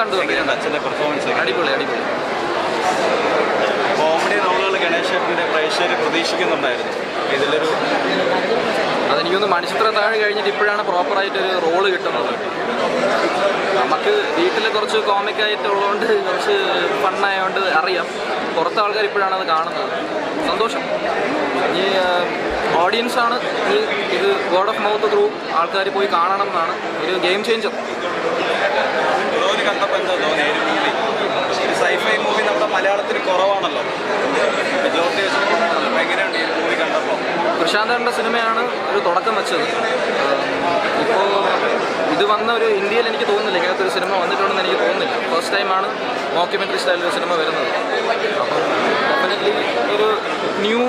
കണ്ടു കണ്ടു അച്ഛന്റെ പെർഫോമൻസ് അടിപൊളി അടിപൊളി. കോമഡി റോളുകൾ ഗണേശേട്ടന്റെ പ്രേക്ഷകർ പ്രതീക്ഷിക്കുന്നുണ്ടായിരുന്നു. ഇതിലൊരു അതെനിക്കൊന്ന് മണിച്ചിത്ര താഴെ കഴിഞ്ഞിട്ട് ഇപ്പോഴാണ് പ്രോപ്പറായിട്ടൊരു റോൾ കിട്ടുന്നത്. നമുക്ക് വീട്ടിൽ കുറച്ച് കോമിക് ആയിട്ടുള്ളതുകൊണ്ട് കുറച്ച് ഫണ്ണായതുകൊണ്ട് അറിയാം. പുറത്തെ ആൾക്കാർ ഇപ്പോഴാണ് അത് കാണുന്നത്. സന്തോഷം. ഈ ഓഡിയൻസാണ് ഈ ഇത് വേർഡ് ഓഫ് മൗത്ത് ത്രൂ ആൾക്കാർ പോയി കാണണം എന്നാണ്. ഒരു ഗെയിം ചേഞ്ചർ ബ്രോന് കണ്ടപ്പോൾ എന്താ തോന്നി ഒരു മൂവി ഒരു സൈഫൈ മൂവി നമ്മുടെ മലയാളത്തിൽ കുറവാണല്ലോ. മെജോറിറ്റി കണ്ടപ്പോൾ സിനിമയാണ് ഒരു തുടക്കം വെച്ചത്. ഇപ്പോൾ ഇത് വന്ന ഒരു ഇന്ത്യയിൽ എനിക്ക് തോന്നുന്നില്ല. ഇങ്ങനത്തെ ഒരു സിനിമ വന്നിട്ടുണ്ടെന്ന് എനിക്ക് തോന്നുന്നില്ല. ഫസ്റ്റ് ടൈമാണ് ഡോക്യുമെന്ററി സ്റ്റൈലിൽ ഒരു സിനിമ വരുന്നത്. അപ്പം ഡെഫിനറ്റ്ലി ഒരു ന്യൂ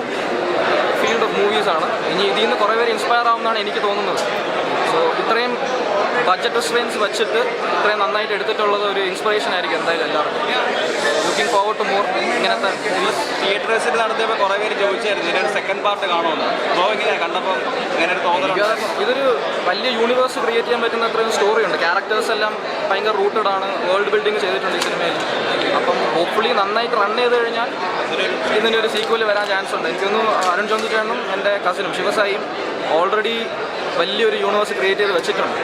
ഫീൽഡ് ഓഫ് മൂവീസാണ് ഇനി ഇതിൽ നിന്ന് കുറേ പേര് ഇൻസ്പയർ ആവുമെന്നാണ് എനിക്ക് തോന്നുന്നത്. സോ ഇത്രയും ബഡ്ജറ്റ് റെസ്റ്റോറൻസ് വെച്ചിട്ട് ഇത്രയും നന്നായിട്ട് എടുത്തിട്ടുള്ളത് ഒരു ഇൻസ്പിറേഷൻ ആയിരിക്കും എന്തായാലും എല്ലാവർക്കും. ലുക്കിംഗ് ഫോർവേഡ് ടു മോർ ഇങ്ങനത്തെ തിയേറ്റേഴ്സിൽ നടത്തിയപ്പോൾ കുറേ പേര് ചോദിച്ചായിരുന്നു ഇതിനൊരു സെക്കൻഡ് പാർട്ട് കാണുമെന്ന്. എങ്ങനെയാണ് കണ്ടപ്പോൾ ഇങ്ങനെ ഒരു തോന്നലുണ്ട്. ഇതൊരു വലിയ യൂണിവേഴ്സ് ക്രിയേറ്റ് ചെയ്യാൻ പറ്റുന്ന അത്രയും സ്റ്റോറി ഉണ്ട്. ക്യാരക്ടേഴ്സ് എല്ലാം ഭയങ്കര റൂട്ടഡ് ആണ്. വേൾഡ് ബിൽഡിംഗ് ചെയ്തിട്ടുണ്ട് ഈ സിനിമയിൽ അപ്പം ഹോപ്പ്ഫുള്ളി നന്നായിട്ട് റൺ ചെയ്ത് കഴിഞ്ഞാൽ ഇതിന് ഒരു സീക്വൽ വരാൻ ചാൻസ് ഉണ്ട്. എനിക്കൊന്ന് അരുൺ ചന്ദ്രനും എന്റെ കസിനും ശിവസായിയും ഓൾറെഡി വലിയൊരു യൂണിവേഴ്സ് ക്രിയേറ്റ് ചെയ്ത് വെച്ചിട്ടുണ്ട്.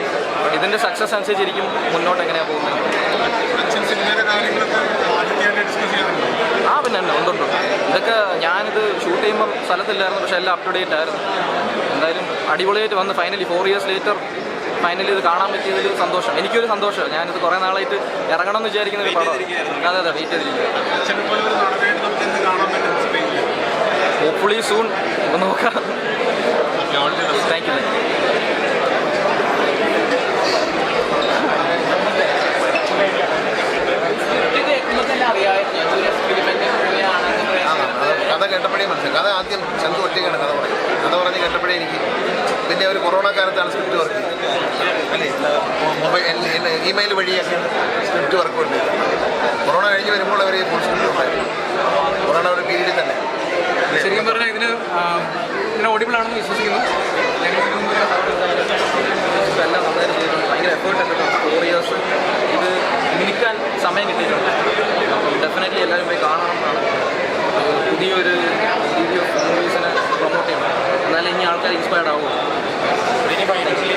ഇതിന്റെ സക്സസ് അനുസരിച്ചിരിക്കും മുന്നോട്ട് എങ്ങനെയാണ് പോകുന്നത്? ആ പിന്നെ തന്നെ ഉണ്ടുണ്ട് ഉണ്ട്. ഇതൊക്കെ ഞാനിത് ഷൂട്ട് ചെയ്യുമ്പോൾ സ്ഥലത്തില്ലായിരുന്നു പക്ഷേ എല്ലാം അപ്ഡേറ്റ് ടു ഡേറ്റ് ആയിരുന്നു. എന്തായാലും അടിപൊളിയായിട്ട് വന്ന് finally four years later finally ഇത് കാണാൻ പറ്റിയതിൽ സന്തോഷം. എനിക്കൊരു സന്തോഷം ഞാനിത് കുറേ നാളായിട്ട് ഇറങ്ങണം എന്ന് വിചാരിക്കുന്ന ഒരു പടം അതെ അതെ വെയിറ്റ് ചെയ്തിരിക്കുക ഹോപ്പ്ഫുള്ളി സൂൺ നമുക്ക് നോക്കാം താങ്ക് യു കഥ കേട്ടപ്പോഴേ മനസ്സിലായി കഥ ആദ്യം ചന്തു ഒറ്റയ്ക്കാണ് കഥ പറയും കഥ പറഞ്ഞ് കേട്ടപ്പോഴേ എനിക്ക് പിന്നെ ഒരു കൊറോണ കാലത്താണ് സ്ക്രിപ്റ്റ് വർക്ക് അല്ലേ? മൊബൈൽ ഇമെയിൽ വഴിയൊക്കെ സ്ക്രിപ്റ്റ് വർക്ക് ഉണ്ട് കൊറോണ കഴിഞ്ഞ് വരുമ്പോൾ അവർ ഫുൾ സ്ക്രിപ്റ്റ് ഉണ്ടായിരുന്നു. കൊറോണ ഒരു പീരീഡിൽ തന്നെ. ശരിക്കും പറഞ്ഞാൽ ഇതിന് ഇതിന് ഓഡിബിൾ ആണെന്ന് വിശ്വസിക്കുന്നു. എല്ലാം നന്നായിട്ട് ചെയ്തിട്ടുണ്ട്. ഭയങ്കര എഫേർട്ട് എടുത്തിട്ടുണ്ട് ഫോർ ഇയേഴ്സ് ഇത് മിനിക്കാൻ സമയം കിട്ടിയിട്ടുണ്ട് അപ്പം ഡെഫിനറ്റ്ലി എല്ലാവരും പോയി കാണണം എന്നാണ് ഒരു പുതിയൊരു വീഡിയോ മൂവീസിനെ പ്രൊമോട്ട് ചെയ്യണം എന്നാലേ ഇനി ആൾക്കാർ ഇൻസ്പയർഡ്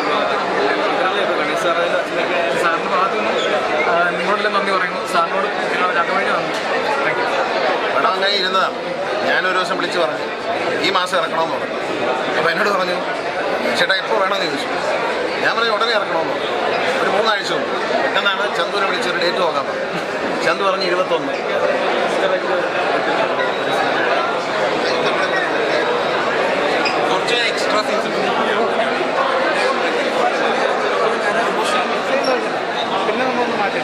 ആവുള്ളൂ സാറിന്റെ ഭാഗത്തു നിന്ന് ആ, നിങ്ങളോടെല്ലാം നന്ദി പറയുന്നു. സാറിനോട് അങ്ങനെ ഇരുന്നതാണ്. ഞാനൊരു ദിവസം വിളിച്ച് പറഞ്ഞു ഈ മാസം ഇറക്കണമെന്ന് പറഞ്ഞു. അപ്പോൾ എന്നോട് പറഞ്ഞു ചേട്ടാ എപ്പോൾ വേണമെന്ന് ചോദിച്ചു. ഞാൻ പറഞ്ഞു ഉടനെ ഇറക്കണമെന്ന് പറഞ്ഞു. ഒരു മൂന്നാഴ്ച മുമ്പ്. പെട്ടെന്നാണ് ചന്തുവിനെ വിളിച്ച് ഒരു ഡേറ്റ് നോക്കാൻ പറഞ്ഞു ചന്തു പറഞ്ഞു ഇരുപത്തൊന്ന്. എക്സ്ട്രാ പിന്നെ നമ്മളൊന്ന് മാറ്റി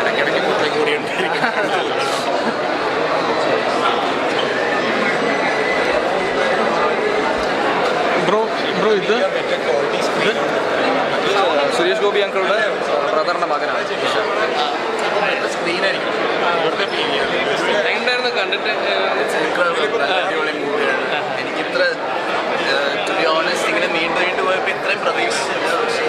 ഇടയ്ക്കിടയ്ക്ക് കുറേ കൂടി ഉണ്ട് ബ്രോ ഇത്? സുരേഷ് ഗോപി അങ്കിളുടെ ബ്രദറിന്റെ മകനാണ്. എങ്ങനെയായിരുന്നു കണ്ടിട്ട്? അടിപൊളി മൂവിയാണ്. എനിക്കിത്ര ടു ബി ഓണസ്റ്റ് ഇങ്ങനെ നീണ്ടു നീണ്ടു പോയപ്പോൾ ഇത്രയും പ്രതീക്ഷിച്ചില്ല. പക്ഷേ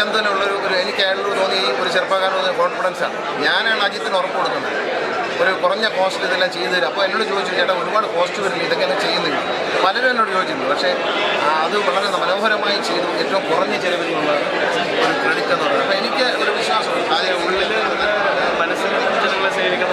ചന്ദനുള്ളൊരു ഒരു എനിക്ക് അയാളോട് തോന്നിയ ഒരു ചെറുപ്പക്കാരൻ കോൺഫിഡൻസാണ് ഞാനാണ് അജിത്തിന് ഉറപ്പ് കൊടുക്കുന്നത്. ഒരു കുറഞ്ഞ കോസ്റ്റ് ഇതെല്ലാം ചെയ്തു തരും. അപ്പോൾ എന്നോട് ചോദിച്ചു ചേട്ടാ ഒരുപാട് കോസ്റ്റ് വരില്ല ഇതൊക്കെ എന്നെ ചെയ്യുന്നില്ല. പലരും എന്നോട് ചോദിച്ചിട്ടുണ്ട്. പക്ഷേ അത് വളരെ മനോഹരമായി ചെയ്തു. ഏറ്റവും കുറഞ്ഞ ചിലവിലുള്ള ഒരു ക്രെഡിറ്റ് എന്ന് പറയുന്നത്. അപ്പോൾ എനിക്ക് ഒരു വിശ്വാസമുണ്ട്. അതിന്റെ ഉള്ളിൽ മനസ്സിൽ ജനങ്ങളെ സേവിക്കണം